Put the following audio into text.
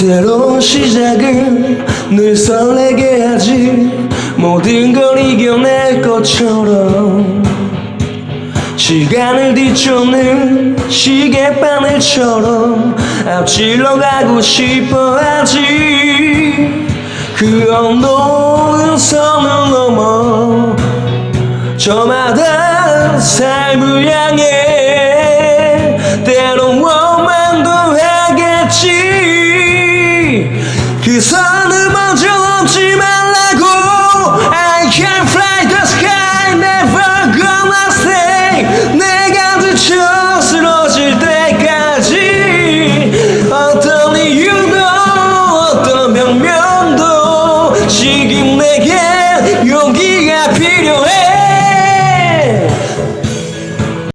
새로운 시작을 늘 설레게 하지. 모든 걸 이겨낼 것처럼 시간을 뒤쫓는 시계바늘처럼 앞질러 가고 싶어 하지. 그 어놓은 선을 넘어 저마다 삶을 향해 계산은 먼저 넘지만